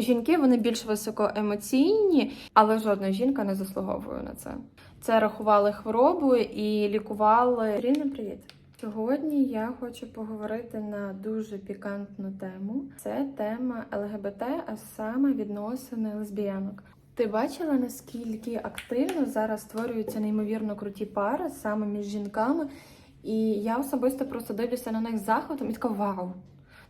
Жінки вони більш високоемоційні, але жодна жінка не заслуговує на це. Це рахували хворобою і лікували. Рівно привіт. Сьогодні я хочу поговорити на дуже пікантну тему. Це тема ЛГБТ, а саме відносини лесбіянок. Ти бачила наскільки активно зараз створюються неймовірно круті пари саме між жінками, і я особисто просто дивлюся на них захватом і така вау.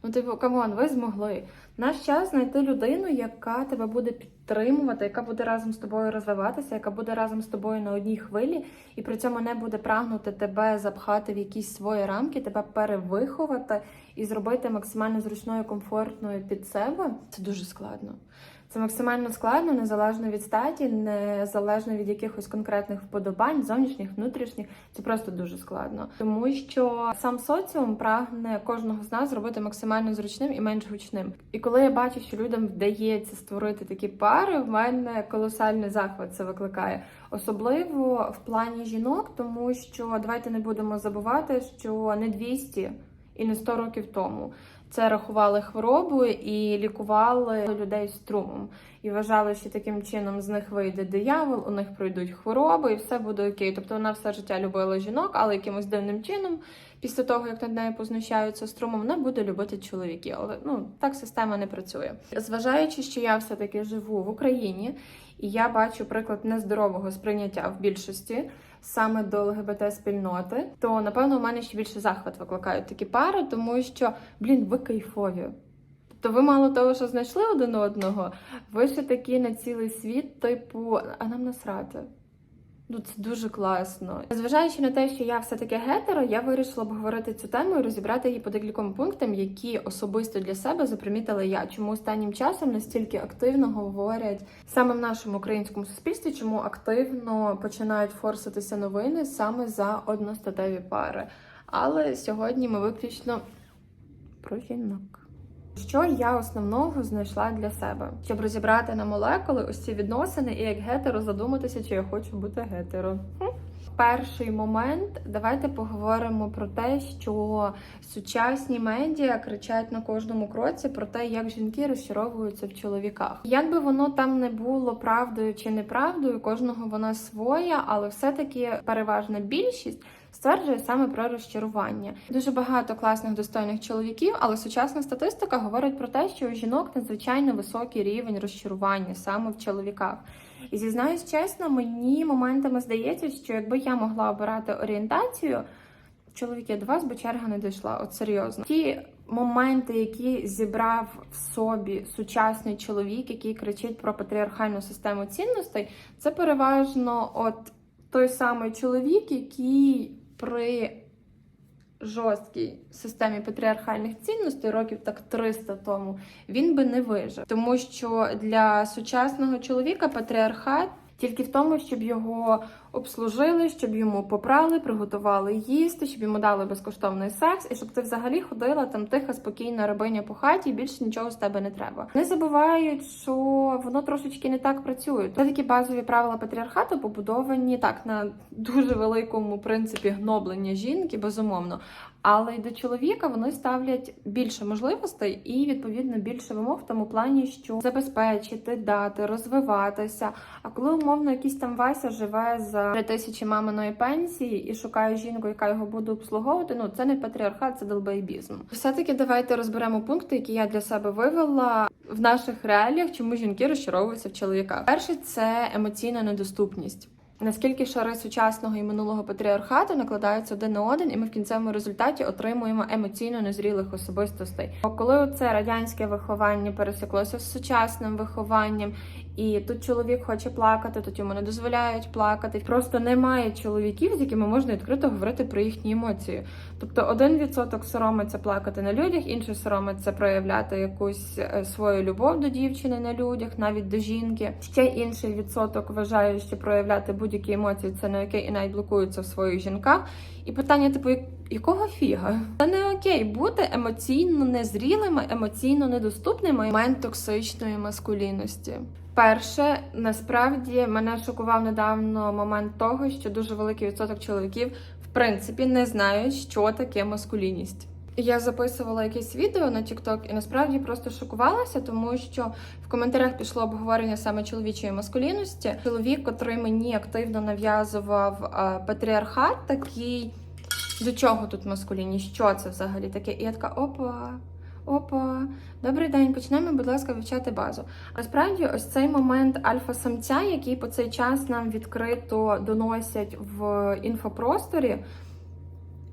Ну, типу, камон, ви змогли. Наш час знайти людину, яка тебе буде підтримувати, яка буде разом з тобою розвиватися, яка буде разом з тобою на одній хвилі, і при цьому не буде прагнути тебе запхати в якісь свої рамки, тебе перевиховати і зробити максимально зручною, комфортною під себе. Це дуже складно. Це максимально складно, незалежно від статі, незалежно від якихось конкретних вподобань, зовнішніх, внутрішніх. Це просто дуже складно, тому що сам соціум прагне кожного з нас зробити максимально зручним і менш гучним. І коли я бачу, що людям вдається створити такі пари, в мене колосальний захват це викликає, особливо в плані жінок, тому що давайте не будемо забувати, що не 200 і не 100 років тому. Це рахували хворобою і лікували людей струмом. І вважали, що таким чином з них вийде диявол, у них пройдуть хвороби, і все буде окей. Тобто вона все життя любила жінок, але якимось дивним чином, після того як над нею познущаються струмом, вона буде любити чоловіків. Але ну так система не працює. Зважаючи, що я все таки живу в Україні, і я бачу приклад нездорового сприйняття в більшості саме до ЛГБТ спільноти, то напевно у мене ще більше захват викликають такі пари, тому що блін, ви кайфові. То ви мало того, що знайшли один одного, ви ще такі на цілий світ, типу, а нам насрати. Ну, це дуже класно. Зважаючи на те, що я все-таки гетеро, я вирішила обговорити цю тему і розібрати її по декільком пунктам, які особисто для себе запримітила я. Чому останнім часом настільки активно говорять саме в нашому українському суспільстві, чому активно починають форситися новини саме за одностатеві пари. Але сьогодні ми виключно про жінок. Що я основного знайшла для себе, щоб розібрати на молекули ось ці відносини і як гетеро задуматися, чи я хочу бути гетеро. Хм. Перший момент, давайте поговоримо про те, що сучасні медіа кричать на кожному кроці про те, як жінки розчаровуються в чоловіках. Як би воно там не було правдою чи неправдою, кожного вона своя, але все-таки переважна більшість стверджує саме про розчарування. Дуже багато класних достойних чоловіків, але сучасна статистика говорить про те, що у жінок надзвичайно високий рівень розчарування саме в чоловіках. І зізнаюсь чесно, мені моментами здається, що якби я могла обирати орієнтацію, чоловіки до вас би черга не дійшла. От серйозно. Ті моменти, які зібрав в собі сучасний чоловік, який кричить про патріархальну систему цінностей, це переважно от той самий чоловік, який при жорсткій системі патріархальних цінностей років так 300 тому він би не вижив, тому що для сучасного чоловіка патріархат тільки в тому, щоб його обслужили, щоб йому попрали, приготували їсти, щоб йому дали безкоштовний секс, і щоб ти взагалі ходила там тиха, спокійна рабиня по хаті, і більше нічого з тебе не треба. Не забувають, що воно трошечки не так працює. Це такі базові правила патріархату побудовані так на дуже великому принципі гноблення жінки, безумовно. Але й до чоловіка вони ставлять більше можливостей і відповідно більше вимог в тому плані, що забезпечити, дати, розвиватися. А коли умовно якийсь там Вася живе за 3 тисячі маминої пенсії і шукає жінку, яка його буде обслуговувати, ну це не патріархат, це долбоєбізм. Все таки давайте розберемо пункти, які я для себе вивела в наших реаліях, чому жінки розчаровуються в чоловіках. Перше це емоційна недоступність. Наскільки шари сучасного і минулого патріархату накладаються один на один, і ми в кінцевому результаті отримуємо емоційно незрілих особистостей. Коли це радянське виховання пересеклося з сучасним вихованням, і тут чоловік хоче плакати, тут йому не дозволяють плакати. Просто немає чоловіків, з якими можна відкрито говорити про їхні емоції. Тобто один відсоток соромиться плакати на людях, інший соромиться проявляти якусь е, свою любов до дівчини на людях, навіть до жінки. Ще інший відсоток вважає, що проявляти будь-які емоції це не окей і навіть блокуються в своїх жінках. І питання, типу, якого фіга? Це не окей бути емоційно незрілими, емоційно недоступними момент токсичної маскулінності. Перше, насправді мене шокував недавно момент того, що дуже великий відсоток чоловіків в принципі не знають, що таке маскулінність. Я записувала якесь відео на TikTok і насправді просто шокувалася, тому що в коментарях пішло обговорення саме чоловічої маскулінності. Чоловік, котрий мені активно нав'язував е, патріархат, такий до чого тут маскулінність? Що це взагалі таке? І я така опа. Опа, добрий день, почнемо, будь ласка, вивчати базу. Насправді, ось цей момент альфа-самця, який по цей час нам відкрито доносять в інфопросторі,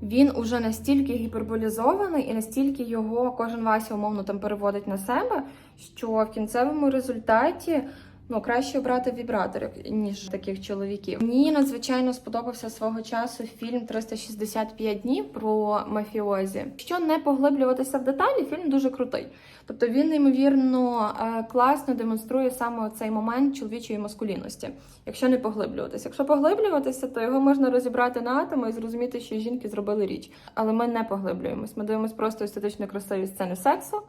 він уже настільки гіперболізований і настільки його кожен Вася умовно там переводить на себе, що в кінцевому результаті ну краще обрати вібраторів, ніж таких чоловіків. Мені надзвичайно сподобався свого часу фільм «365 днів про мафіозі. Якщо не поглиблюватися в деталі, фільм дуже крутий. Тобто він неймовірно е, класно демонструє саме цей момент чоловічої маскулінності. Якщо не поглиблюватися. Якщо поглиблюватися, то його можна розібрати на атоми і зрозуміти, що жінки зробили річ. Але ми не поглиблюємось. Ми дивимося просто естетично красиві сцени сексу,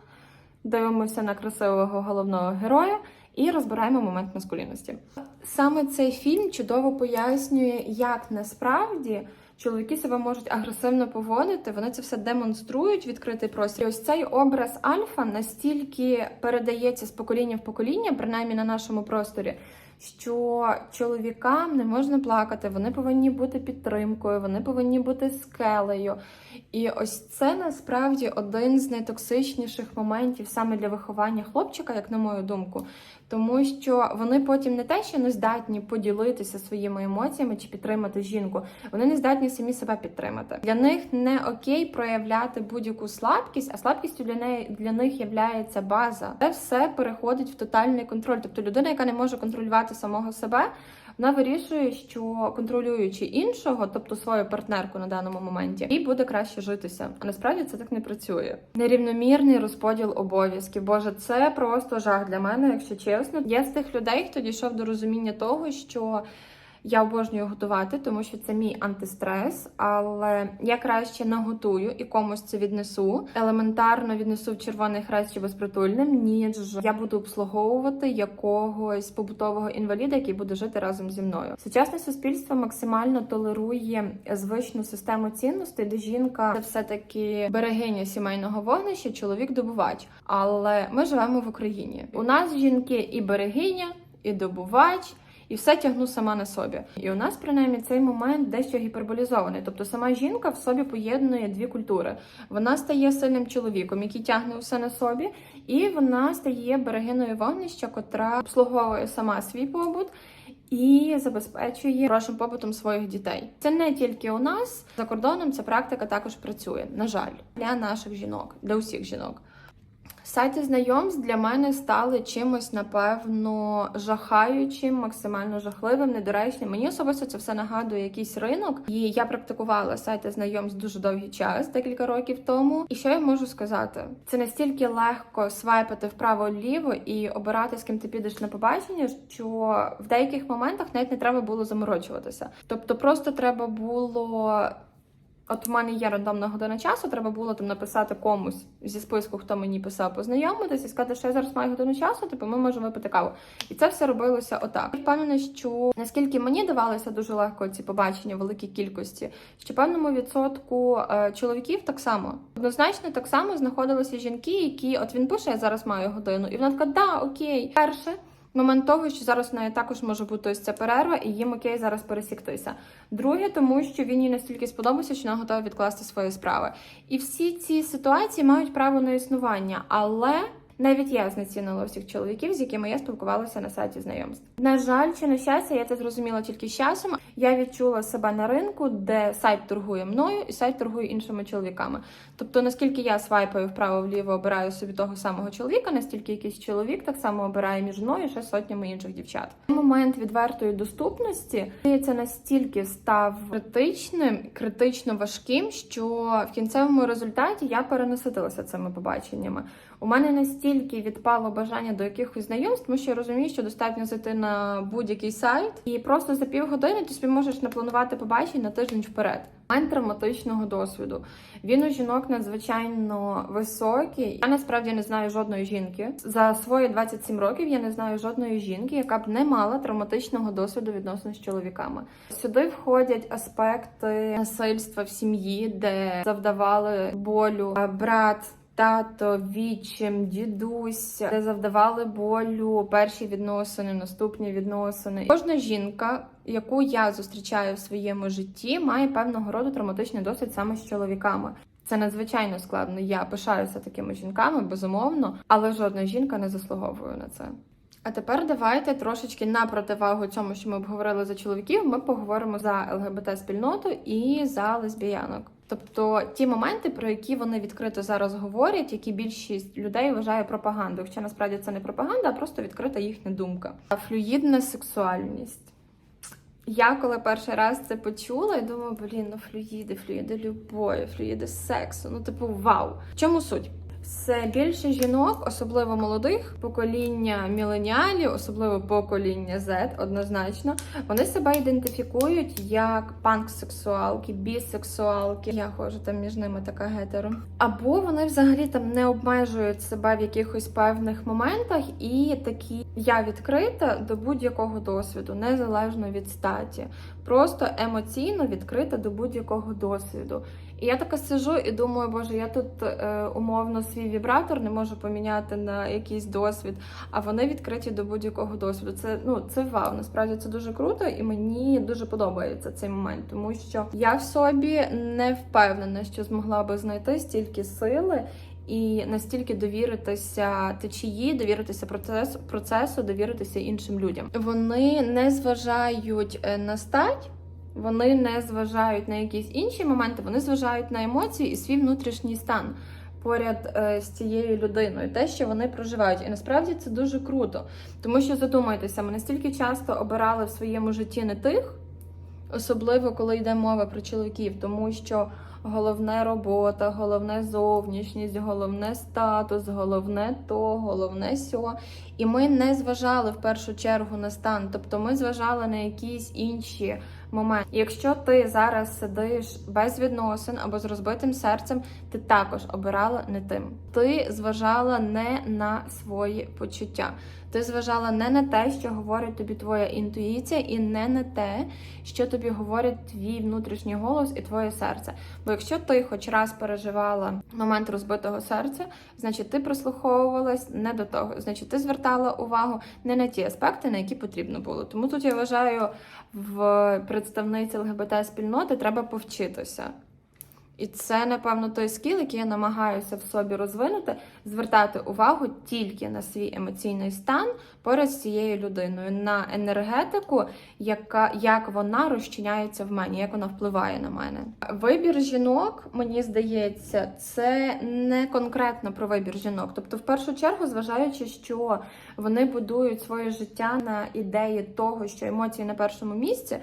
дивимося на красивого головного героя і розбираємо момент маскулінності. Саме цей фільм чудово пояснює, як насправді. Чоловіки себе можуть агресивно поводити, вони це все демонструють відкритий простір. І Ось цей образ альфа настільки передається з покоління в покоління, принаймні на нашому просторі, що чоловікам не можна плакати, вони повинні бути підтримкою, вони повинні бути скелею. І ось це насправді один з найтоксичніших моментів саме для виховання хлопчика, як на мою думку. Тому що вони потім не те, що не здатні поділитися своїми емоціями чи підтримати жінку, вони не здатні самі себе підтримати. Для них не окей проявляти будь-яку слабкість, а слабкістю для неї для них є база. Це все переходить в тотальний контроль. Тобто людина, яка не може контролювати самого себе, вона вирішує, що контролюючи іншого, тобто свою партнерку на даному моменті, їй буде краще житися. А насправді це так не працює. Нерівномірний розподіл обов'язків. Боже, це просто жах для мене, якщо чесно. Я з тих людей, хто дійшов до розуміння того, що. Я обожнюю готувати, тому що це мій антистрес, але я краще наготую і комусь це віднесу. Елементарно віднесу в червоний хрест чи безпритульним, ніж я буду обслуговувати якогось побутового інваліда, який буде жити разом зі мною. Сучасне суспільство максимально толерує звичну систему цінностей, де жінка це все таки берегиня сімейного вогнища, чоловік добувач. Але ми живемо в Україні. У нас жінки і берегиня, і добувач і все тягну сама на собі. І у нас принаймні цей момент дещо гіперболізований. Тобто сама жінка в собі поєднує дві культури. Вона стає сильним чоловіком, який тягне все на собі, і вона стає берегиною вогнища, котра обслуговує сама свій побут. І забезпечує хорошим побутом своїх дітей. Це не тільки у нас за кордоном. Ця практика також працює. На жаль, для наших жінок, для усіх жінок. Сайти знайомств для мене стали чимось, напевно, жахаючим, максимально жахливим, недоречним. Мені особисто це все нагадує якийсь ринок, і я практикувала сайти знайомств дуже довгий час, декілька років тому. І що я можу сказати? Це настільки легко свайпати вправо-ліво і обирати, з ким ти підеш на побачення, що в деяких моментах навіть не треба було заморочуватися. Тобто, просто треба було. От в мене є рандомна година часу, треба було там написати комусь зі списку, хто мені писав, познайомитися і сказати, що я зараз маю годину часу, типу ми можемо випити каву. І це все робилося отак. Я впевнена, що наскільки мені давалося дуже легко ці побачення в великій кількості, що певному відсотку е, чоловіків так само однозначно так само знаходилися жінки, які от він пише, я зараз маю годину, і вона така, да, окей, перше. Момент того, що зараз в неї також може бути ось ця перерва, і їм окей зараз пересіктися. Друге, тому що він їй настільки сподобався, що вона готова відкласти свої справи. І всі ці ситуації мають право на існування, але навіть я знецінила всіх чоловіків, з якими я спілкувалася на сайті знайомств. На жаль, чи на щастя, я це зрозуміла тільки з часом. Я відчула себе на ринку, де сайт торгує мною, і сайт торгує іншими чоловіками. Тобто, наскільки я свайпаю вправо-вліво, обираю собі того самого чоловіка, настільки якийсь чоловік так само обирає між мною ще сотнями інших дівчат. Момент відвертої доступності це настільки став критичним, критично важким, що в кінцевому результаті я перенаситилася цими побаченнями. У мене настільки відпало бажання до якихось знайомств, тому що я розумію, що достатньо зайти на будь-який сайт і просто за півгодини ти собі можеш напланувати побачення на тиждень вперед. момент травматичного досвіду. Він у жінок надзвичайно високий. Я насправді не знаю жодної жінки. За свої 27 років я не знаю жодної жінки, яка б не мала травматичного досвіду відносно з чоловіками. Сюди входять аспекти насильства в сім'ї, де завдавали болю брат. Тато, відчим, дідусь, де завдавали болю перші відносини, наступні відносини. Кожна жінка, яку я зустрічаю в своєму житті, має певного роду травматичний досвід саме з чоловіками. Це надзвичайно складно. Я пишаюся такими жінками, безумовно, але жодна жінка не заслуговує на це. А тепер давайте трошечки на противагу цьому, що ми обговорили за чоловіків, ми поговоримо за ЛГБТ спільноту і за лесбіянок. Тобто ті моменти, про які вони відкрито зараз говорять, які більшість людей вважає пропагандою. Хоча насправді це не пропаганда, а просто відкрита їхня думка. Флюїдна сексуальність. Я коли перший раз це почула, я думаю, блін, ну флюїди, флюїди любові, флюїди сексу. Ну, типу, вау. В чому суть? Все більше жінок, особливо молодих, покоління міленіалів, особливо покоління Z, однозначно, вони себе ідентифікують як панк-сексуалки, бісексуалки. Я ходжу там між ними така гетеро. Або вони взагалі там не обмежують себе в якихось певних моментах, і такі я відкрита до будь-якого досвіду, незалежно від статі, просто емоційно відкрита до будь-якого досвіду. І я така сижу і думаю, боже, я тут е, умовно свій вібратор не можу поміняти на якийсь досвід, а вони відкриті до будь-якого досвіду. Це ну це вау. Насправді це дуже круто, і мені дуже подобається цей момент, тому що я в собі не впевнена, що змогла би знайти стільки сили. І настільки довіритися течії, довіритися процесу, процесу, довіритися іншим людям. Вони не зважають е, на стать, вони не зважають на якісь інші моменти, вони зважають на емоції і свій внутрішній стан поряд е, з цією людиною, те, що вони проживають. І насправді це дуже круто. Тому що задумайтеся, ми настільки часто обирали в своєму житті не тих, особливо коли йде мова про чоловіків, тому що головне робота, головне зовнішність, головне статус, головне то, головне сьо. І ми не зважали в першу чергу на стан, тобто ми зважали на якісь інші момент. Якщо ти зараз сидиш без відносин або з розбитим серцем, ти також обирала не тим. Ти зважала не на свої почуття. Ти зважала не на те, що говорить тобі твоя інтуїція, і не на те, що тобі говорить твій внутрішній голос і твоє серце. Бо якщо ти хоч раз переживала момент розбитого серця, значить ти прислуховувалась не до того, значить ти звертала увагу не на ті аспекти, на які потрібно було. Тому тут я вважаю в представниці ЛГБТ спільноти треба повчитися. І це, напевно, той скіл, який я намагаюся в собі розвинути, звертати увагу тільки на свій емоційний стан поряд з цією людиною, на енергетику, яка як вона розчиняється в мені, як вона впливає на мене. Вибір жінок, мені здається, це не конкретно про вибір жінок. Тобто, в першу чергу, зважаючи, що вони будують своє життя на ідеї того, що емоції на першому місці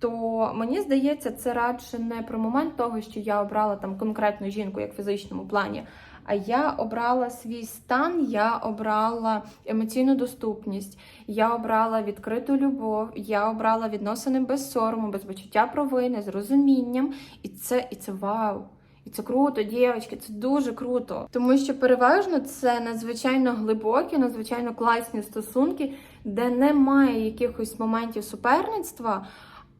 то мені здається, це радше не про момент того, що я обрала там конкретну жінку як в фізичному плані. А я обрала свій стан, я обрала емоційну доступність, я обрала відкриту любов, я обрала відносини без сорому, без почуття провини, з розумінням. І це і це вау. І це круто, дівчатки, це дуже круто. Тому що переважно це надзвичайно глибокі, надзвичайно класні стосунки, де немає якихось моментів суперництва.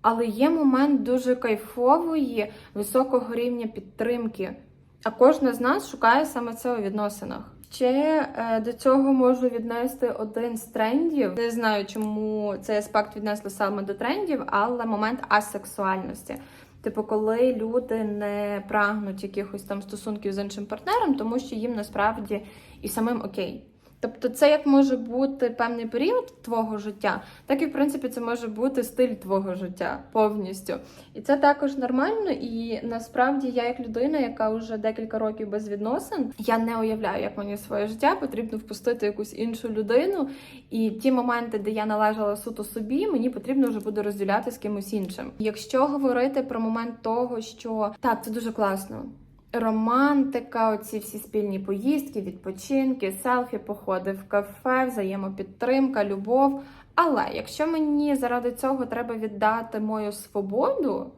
Але є момент дуже кайфової, високого рівня підтримки. А кожна з нас шукає саме це у відносинах. Ще е, до цього можу віднести один з трендів. Не знаю, чому цей аспект віднесли саме до трендів, але момент асексуальності. Типу, коли люди не прагнуть якихось там стосунків з іншим партнером, тому що їм насправді і самим окей. Тобто, це як може бути певний період твого життя, так і в принципі це може бути стиль твого життя повністю. І це також нормально. І насправді я, як людина, яка вже декілька років без відносин, я не уявляю, як мені своє життя потрібно впустити якусь іншу людину. І ті моменти, де я належала суто собі, мені потрібно вже буде розділяти з кимось іншим. Якщо говорити про момент того, що так, це дуже класно романтика, оці всі спільні поїздки, відпочинки, селфі, походи в кафе, взаємопідтримка, любов. Але якщо мені заради цього треба віддати мою свободу,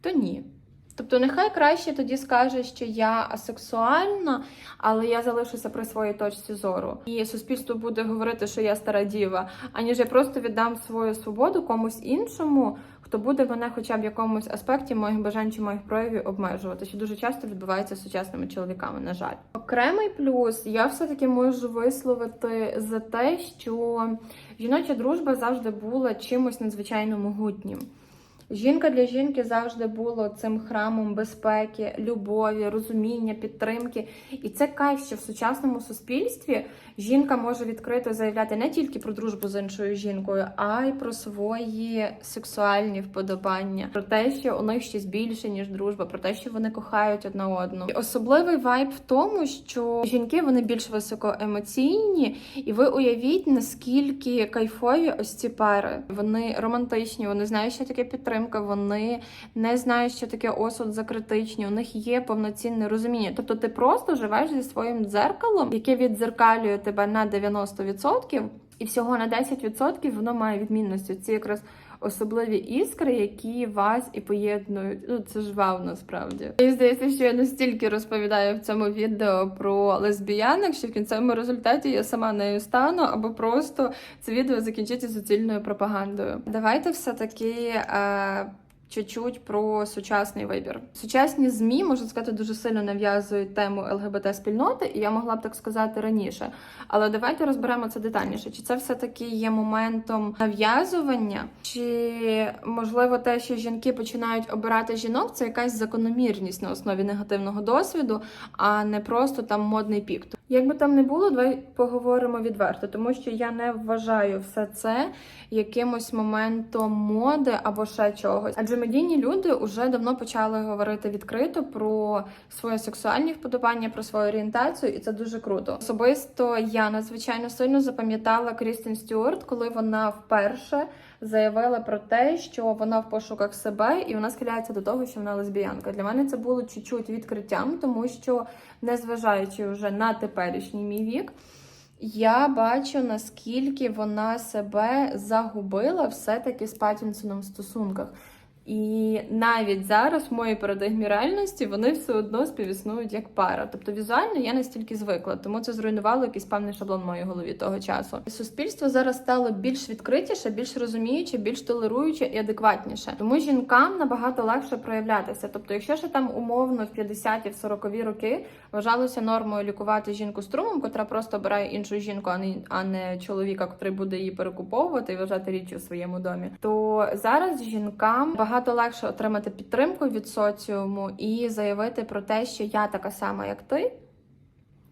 то ні. Тобто, нехай краще тоді скаже, що я асексуальна, але я залишуся при своїй точці зору. І суспільство буде говорити, що я стара діва, аніж я просто віддам свою свободу комусь іншому, хто буде мене хоча б якомусь аспекті моїх бажань чи моїх проявів обмежувати, що дуже часто відбувається з сучасними чоловіками, на жаль. Окремий плюс я все-таки можу висловити за те, що жіноча дружба завжди була чимось надзвичайно могутнім. Жінка для жінки завжди було цим храмом безпеки, любові, розуміння, підтримки. І це кайф, що в сучасному суспільстві жінка може відкрито заявляти не тільки про дружбу з іншою жінкою, а й про свої сексуальні вподобання, про те, що у них щось більше ніж дружба, про те, що вони кохають одна одну. І особливий вайб в тому, що жінки вони більш високоемоційні, і ви уявіть, наскільки кайфові ось ці пари. Вони романтичні, вони знають, що таке підтримка, вони не знають, що таке осуд за критичні. У них є повноцінне розуміння. Тобто, ти просто живеш зі своїм дзеркалом, яке віддзеркалює тебе на 90%, і всього на 10% воно має відмінності. Ці якраз особливі іскри, які вас і поєднують. Ну це ж вау, насправді. Мені здається, що я настільки розповідаю в цьому відео про лесбіянок, що в кінцевому результаті я сама нею стану, або просто це відео закінчиться суцільною пропагандою. Давайте все таки. Е- Чуть-чуть про сучасний вибір. Сучасні змі можна сказати дуже сильно нав'язують тему ЛГБТ спільноти, і я могла б так сказати раніше. Але давайте розберемо це детальніше. Чи це все таки є моментом нав'язування, чи можливо те, що жінки починають обирати жінок, це якась закономірність на основі негативного досвіду, а не просто там модний пік. Як би там не було, давай поговоримо відверто, тому що я не вважаю все це якимось моментом моди або ще чогось. Адже медійні люди вже давно почали говорити відкрито про свої сексуальні вподобання, про свою орієнтацію, і це дуже круто. Особисто я надзвичайно сильно запам'ятала Крістін Стюарт, коли вона вперше заявила про те, що вона в пошуках себе і вона схиляється до того, що вона лесбіянка. Для мене це було чуть-чуть відкриттям, тому що, незважаючи вже на теперішній мій вік. Я бачу, наскільки вона себе загубила все-таки з Паттінсоном в стосунках. І навіть зараз в моїй парадигмі реальності вони все одно співіснують як пара. Тобто візуально я настільки звикла, тому це зруйнувало якийсь певний шаблон в моїй голові того часу. Суспільство зараз стало більш відкритіше, більш розуміюче, більш толеруюче і адекватніше. Тому жінкам набагато легше проявлятися. Тобто, якщо ще там умовно в 50-ті, в 40-ві роки вважалося нормою лікувати жінку струмом, котра просто обирає іншу жінку, а не а не чоловіка, котрий буде її перекуповувати і вважати річ у своєму домі, то зараз жінкам багато легше отримати підтримку від соціуму і заявити про те, що я така сама, як ти.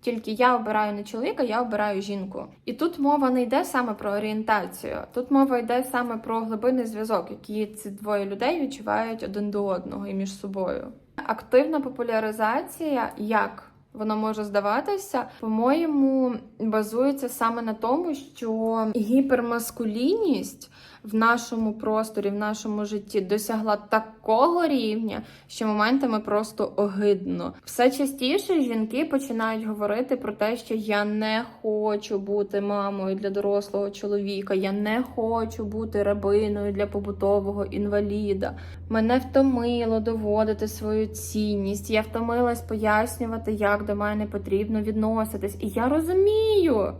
Тільки я обираю не чоловіка, я обираю жінку. І тут мова не йде саме про орієнтацію, тут мова йде саме про глибинний зв'язок, який ці двоє людей відчувають один до одного і між собою. Активна популяризація як воно може здаватися, по-моєму, базується саме на тому, що гіпермаскулінність в нашому просторі, в нашому житті досягла такого рівня, що моментами просто огидно. Все частіше жінки починають говорити про те, що я не хочу бути мамою для дорослого чоловіка, я не хочу бути рабиною для побутового інваліда. Мене втомило доводити свою цінність. Я втомилась пояснювати, як до мене потрібно відноситись. І я розумію.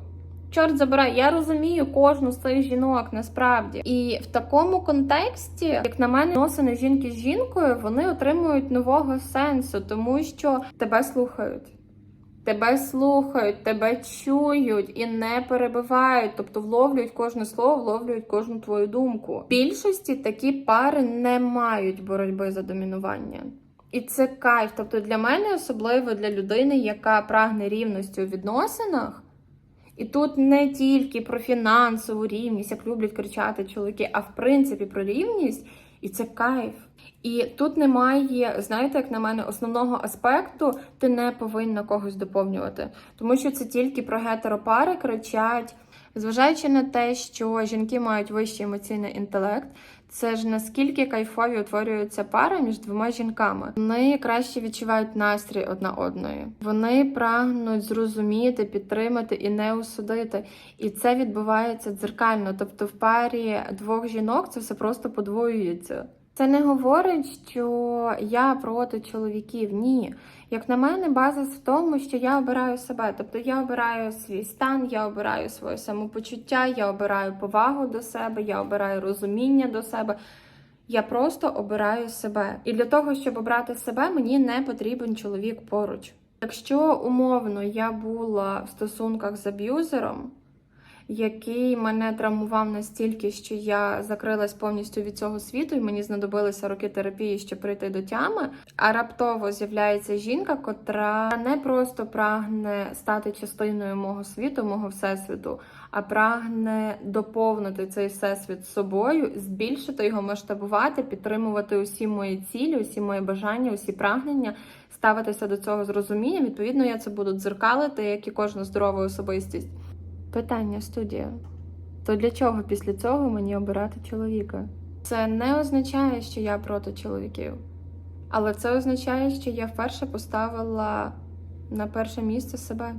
Чорт забирай, я розумію кожну з цих жінок насправді. І в такому контексті, як на мене, відносини жінки з жінкою, вони отримують нового сенсу, тому що тебе слухають. Тебе слухають, тебе чують і не перебивають, тобто вловлюють кожне слово, вловлюють кожну твою думку. В більшості такі пари не мають боротьби за домінування. І це кайф. Тобто для мене особливо для людини, яка прагне рівності у відносинах. І тут не тільки про фінансову рівність, як люблять кричати чоловіки, а в принципі про рівність, і це кайф. І тут немає, знаєте, як на мене, основного аспекту, ти не повинна когось доповнювати. Тому що це тільки про гетеропари кричать, зважаючи на те, що жінки мають вищий емоційний інтелект. Це ж наскільки кайфові утворюються пари між двома жінками. Вони краще відчувають настрій одна одної. Вони прагнуть зрозуміти, підтримати і не осудити. І це відбувається дзеркально. Тобто, в парі двох жінок це все просто подвоюється. Це не говорить, що я проти чоловіків. Ні. Як на мене, базис в тому, що я обираю себе. Тобто я обираю свій стан, я обираю своє самопочуття, я обираю повагу до себе, я обираю розуміння до себе. Я просто обираю себе. І для того, щоб обрати себе, мені не потрібен чоловік поруч. Якщо умовно я була в стосунках з аб'юзером, який мене травмував настільки, що я закрилась повністю від цього світу, і мені знадобилися роки терапії, щоб прийти до тями. А раптово з'являється жінка, котра не просто прагне стати частиною мого світу, мого всесвіту, а прагне доповнити цей всесвіт собою, збільшити його, масштабувати, підтримувати усі мої цілі, усі мої бажання, усі прагнення. Ставитися до цього з розумінням, відповідно, я це буду дзеркалити, як і кожна здорова особистість. Питання студія. То для чого після цього мені обирати чоловіка? Це не означає, що я проти чоловіків. Але це означає, що я вперше поставила на перше місце себе,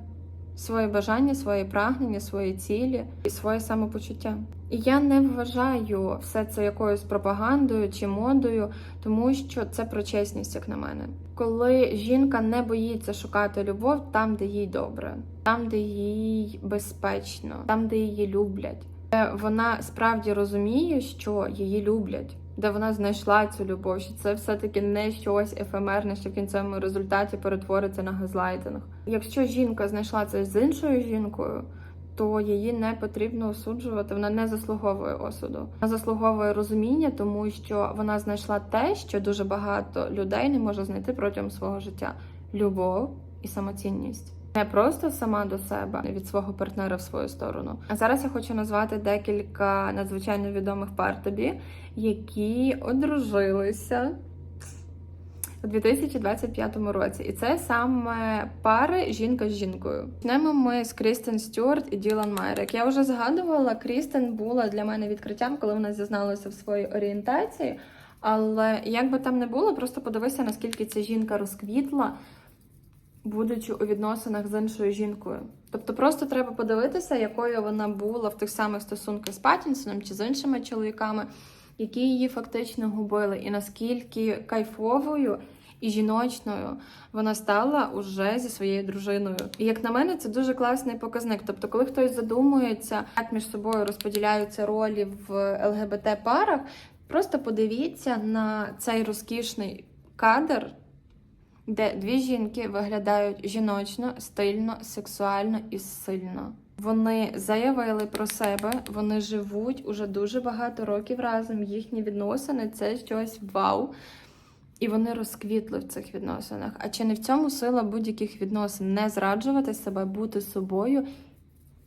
свої бажання, свої прагнення, свої цілі і своє самопочуття. І я не вважаю все це якоюсь пропагандою чи модою, тому що це про чесність, як на мене. Коли жінка не боїться шукати любов там, де їй добре, там, де їй безпечно, там, де її люблять, де вона справді розуміє, що її люблять, де вона знайшла цю любов, що це все-таки не щось ефемерне, що в кінцевому результаті перетвориться на газлайтинг. Якщо жінка знайшла це з іншою жінкою, то її не потрібно осуджувати, вона не заслуговує осуду. Вона заслуговує розуміння, тому що вона знайшла те, що дуже багато людей не може знайти протягом свого життя: любов і самоцінність. Не просто сама до себе від свого партнера в свою сторону. А зараз я хочу назвати декілька надзвичайно відомих пар тобі, які одружилися у 2025 році, і це саме пари жінка з жінкою. Почнемо ми з Крістен Стюарт і Ділан Майер. Я вже згадувала, Крістен була для мене відкриттям, коли вона зізналася в своїй орієнтації. Але як би там не було, просто подивися, наскільки ця жінка розквітла, будучи у відносинах з іншою жінкою. Тобто просто треба подивитися, якою вона була в тих самих стосунках з Паттінсоном чи з іншими чоловіками, які її фактично губили, і наскільки кайфовою і жіночною вона стала уже зі своєю дружиною. І як на мене, це дуже класний показник. Тобто, коли хтось задумується, як між собою розподіляються ролі в ЛГБТ парах, просто подивіться на цей розкішний кадр. Де дві жінки виглядають жіночно, стильно, сексуально і сильно. Вони заявили про себе, вони живуть уже дуже багато років разом. Їхні відносини це щось вау. І вони розквітли в цих відносинах. А чи не в цьому сила будь-яких відносин не зраджувати себе, бути собою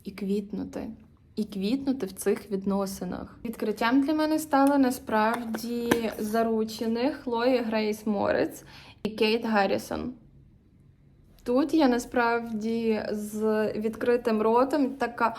і квітнути? І квітнути в цих відносинах. Відкриттям для мене стали насправді заручені Хлої Грейс Морець і Кейт Гаррісон. Тут я насправді з відкритим ротом така.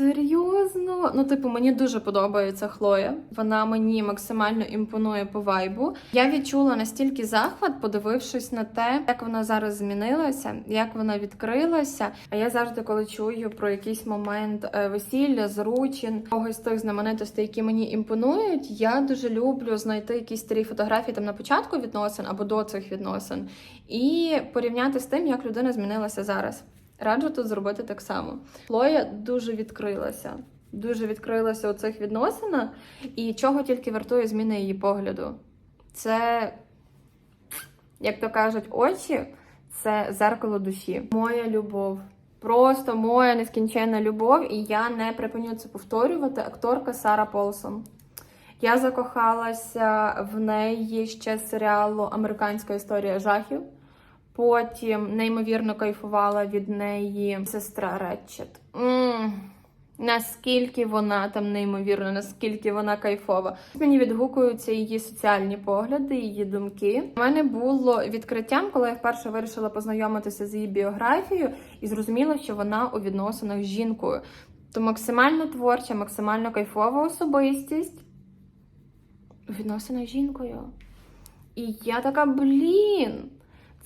«А, Серйозно? Ну, типу, мені дуже подобається Хлоя. Вона мені максимально імпонує по вайбу. Я відчула настільки захват, подивившись на те, як вона зараз змінилася, як вона відкрилася. А я завжди, коли чую про якийсь момент е, весілля, зручин, когось з тих знаменитостей, які мені імпонують, я дуже люблю знайти якісь старі фотографії там на початку відносин або до цих відносин, і порівняти з тим, як людина змінилася зараз. Раджу тут зробити так само. Хлоя дуже відкрилася. Дуже відкрилася у цих відносинах, і чого тільки вартує зміна її погляду. Це, як то кажуть, очі це зеркало душі. Моя любов. Просто моя нескінченна любов, і я не припиню це повторювати. Акторка Сара Полсон. Я закохалася в неї ще з серіалу Американська історія жахів. Потім неймовірно кайфувала від неї сестра Ретчет. М, Наскільки вона там неймовірна, наскільки вона кайфова. Мені відгукуються її соціальні погляди, її думки. У мене було відкриттям, коли я вперше вирішила познайомитися з її біографією і зрозуміла, що вона у відносинах з жінкою. То максимально творча, максимально кайфова особистість у відносинах з жінкою. І я така, блін.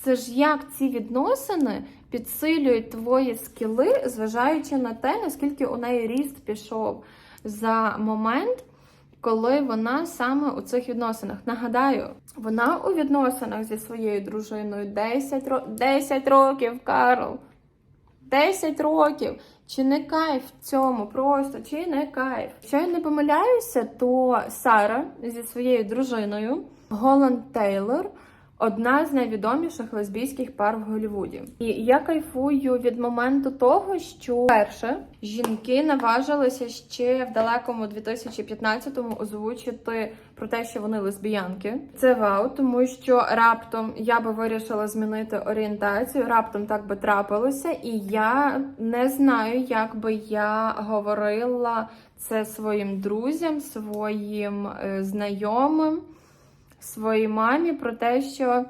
Це ж як ці відносини підсилюють твої скіли, зважаючи на те, наскільки у неї ріст пішов за момент, коли вона саме у цих відносинах. Нагадаю, вона у відносинах зі своєю дружиною 10, ро... 10 років, Карл. 10 років. Чи не кайф в цьому? Просто чи не кайф? Якщо я не помиляюся, то Сара зі своєю дружиною Голланд Тейлор одна з найвідоміших лесбійських пар в Голлівуді. І я кайфую від моменту того, що перше жінки наважилися ще в далекому 2015-му озвучити про те, що вони лесбіянки. Це вау, тому що раптом я би вирішила змінити орієнтацію, раптом так би трапилося, і я не знаю, як би я говорила це своїм друзям, своїм е, знайомим своїй мамі про те, що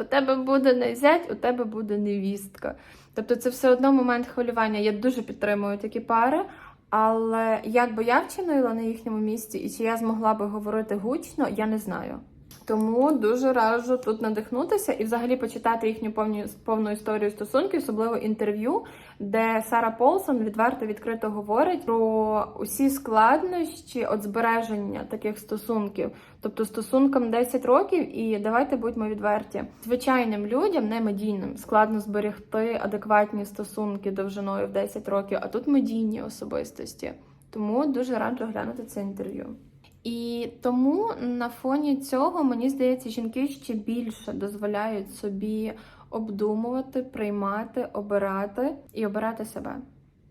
у тебе буде не зять, у тебе буде невістка. Тобто це все одно момент хвилювання. Я дуже підтримую такі пари. Але як би я вчинила на їхньому місці, і чи я змогла би говорити гучно, я не знаю. Тому дуже раджу тут надихнутися і взагалі почитати їхню повні, повну історію стосунків, особливо інтерв'ю, де Сара Полсон відверто відкрито говорить про усі складнощі от збереження таких стосунків, тобто стосункам 10 років, і давайте будьмо відверті. Звичайним людям, не медійним, складно зберегти адекватні стосунки довжиною в 10 років, а тут медійні особистості. Тому дуже раджу глянути це інтерв'ю. І тому на фоні цього мені здається, жінки ще більше дозволяють собі обдумувати, приймати, обирати і обирати себе.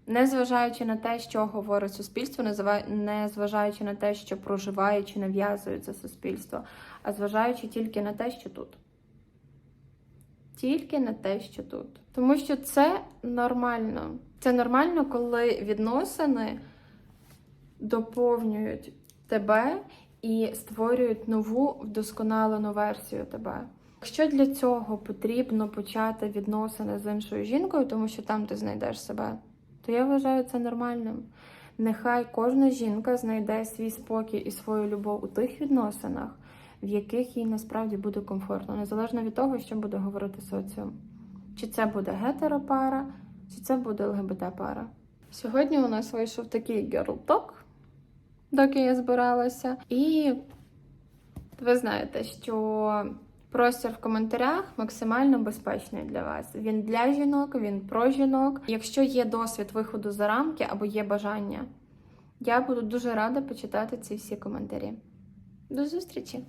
Не зважаючи на те, що говорить суспільство, не зважаючи на те, що проживає чи нав'язує це суспільство, а зважаючи тільки на те, що тут. Тільки на те, що тут. Тому що це нормально. Це нормально, коли відносини доповнюють тебе і створюють нову вдосконалену версію тебе. Якщо для цього потрібно почати відносини з іншою жінкою, тому що там ти знайдеш себе, то я вважаю це нормальним. Нехай кожна жінка знайде свій спокій і свою любов у тих відносинах, в яких їй насправді буде комфортно, незалежно від того, що буде говорити соціум. Чи це буде гетеропара, чи це буде ЛГБТ-пара. Сьогодні у нас вийшов такий talk, доки я збиралася. І ви знаєте, що простір в коментарях максимально безпечний для вас. Він для жінок, він про жінок. Якщо є досвід виходу за рамки або є бажання, я буду дуже рада почитати ці всі коментарі. До зустрічі!